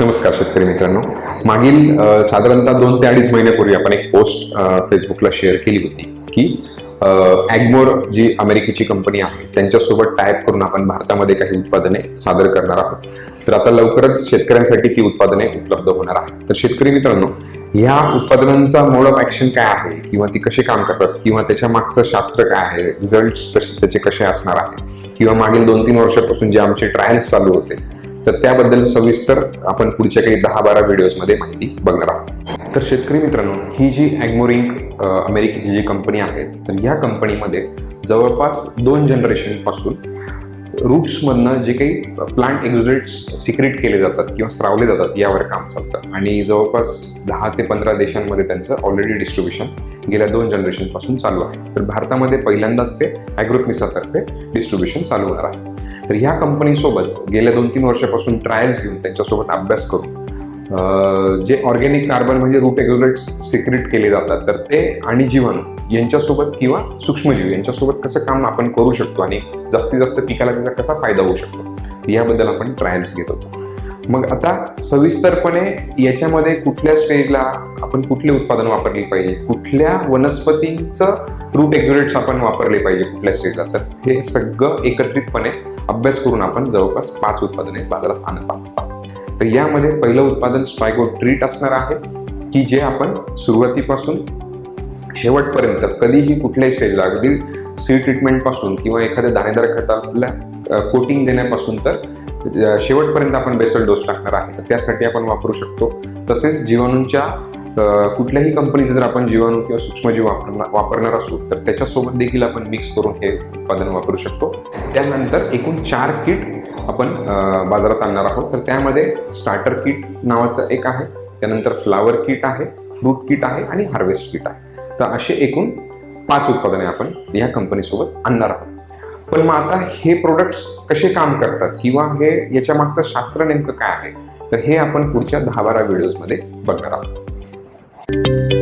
नमस्कार शेतकरी मित्रांनो. मागील साधारणतः दोन ते अडीच महिन्यापूर्वी आपण एक पोस्ट फेसबुकला शेअर केली होती की ॲग्मोर जी अमेरिकेची कंपनी आहे त्यांच्यासोबत टायप करून आपण भारतामध्ये काही उत्पादने सादर करणार आहोत. तर आता लवकरच शेतकऱ्यांसाठी ती उत्पादने उपलब्ध होणार आहेत. तर शेतकरी मित्रांनो ह्या उत्पादनांचा मोड ऑफ ॲक्शन काय आहे? किंवा ती कशी काम करतात? किंवा त्याच्या मागचं शास्त्र काय आहे? रिझल्ट त्याचे कसे असणार आहे? किंवा मागील दोन तीन वर्षापासून जे आमचे ट्रायल्स चालू होते तर त्याबद्दल सविस्तर आपण पुढच्या काही दहा बारा व्हिडिओजमध्ये माहिती बघणार आहोत. तर शेतकरी मित्रांनो ही जी ॲग्मोरिंक अमेरिकेची जी कंपनी आहे तर या कंपनीमध्ये जवळपास दोन जनरेशनपासून रूट्समधनं जे काही प्लांट एक्झोडेट्स सिक्रेट केले जातात किंवा स्रावले जातात यावर काम चालतं. आणि जवळपास दहा ते पंधरा देशांमध्ये त्यांचं ऑलरेडी डिस्ट्रीब्युशन गेल्या दोन जनरेशनपासून चालू आहे. तर भारतामध्ये पहिल्यांदाच ते ॲग्रोकमिसातर्फे डिस्ट्रीब्युशन चालू होणार आहे. तर ह्या कंपनीसोबत गेल्या दोन तीन वर्षापासून ट्रायल्स घेऊन त्यांच्यासोबत अभ्यास करून जे ऑर्गॅनिक कार्बन म्हणजे रूट एक्झोलेट्स सिक्रेट केले जातात तर ते आणि जीवन यांच्यासोबत किंवा सूक्ष्मजीव यांच्यासोबत कसं काम आपण करू शकतो आणि जास्तीत जास्त पिकाला त्याचा कसा फायदा होऊ शकतो याबद्दल आपण ट्रायल्स घेत होतो. मग आता सविस्तरपणे याच्यामध्ये कुठल्या स्टेजला आपण कुठले उत्पादन वापरली पाहिजे कुठल्या वनस्पतींचं रूट एक्झोरेट्स आपण वापरले पाहिजे कुठल्या स्टेजला तर हे सगळं एकत्रितपणे अभ्यास करून आपण जवळपास पाच उत्पादने बाजारात आणत आहोत. तर यामध्ये पहिलं उत्पादन स्ट्रायगो ट्रीट असणार आहे की जे आपण सुरुवातीपासून शेवटपर्यंत कधीही कुठल्याही स्टेजला अगदी सी ट्रीटमेंटपासून किंवा एखाद्या दाणेदार खताला कोटिंग देण्यापासून तर शेवटपर्यंत आपण बेसल डोस टाकणार आहे. तर त्यासाठी आपण वापरू शकतो. तसेच जीवाणूंच्या कुठल्याही कंपनीचे जर आपण जीवाणू किंवा सूक्ष्मजीव वापरणार वापरणार असू तर त्याच्यासोबत देखील आपण मिक्स करून हे उत्पादन वापरू शकतो. त्यानंतर एकूण चार किट आपण बाजारात आणणार आहोत. तर त्यामध्ये स्टार्टर किट नावाचं एक आहे त्यानंतर फ्लावर किट आहे फ्रूट किट आहे आणि हार्वेस्ट किट आहे. तर असे एकूण पाच उत्पादने आपण या कंपनीसोबत आणणार आहोत. पण मग आता हे प्रोडक्ट्स कसे काम करतात किंवा हे याच्या मागचं शास्त्र नेमकं काय आहे? तर हे आपण पुढच्या दहा बारा व्हिडिओजमध्ये बघणार आहोत. Thank you.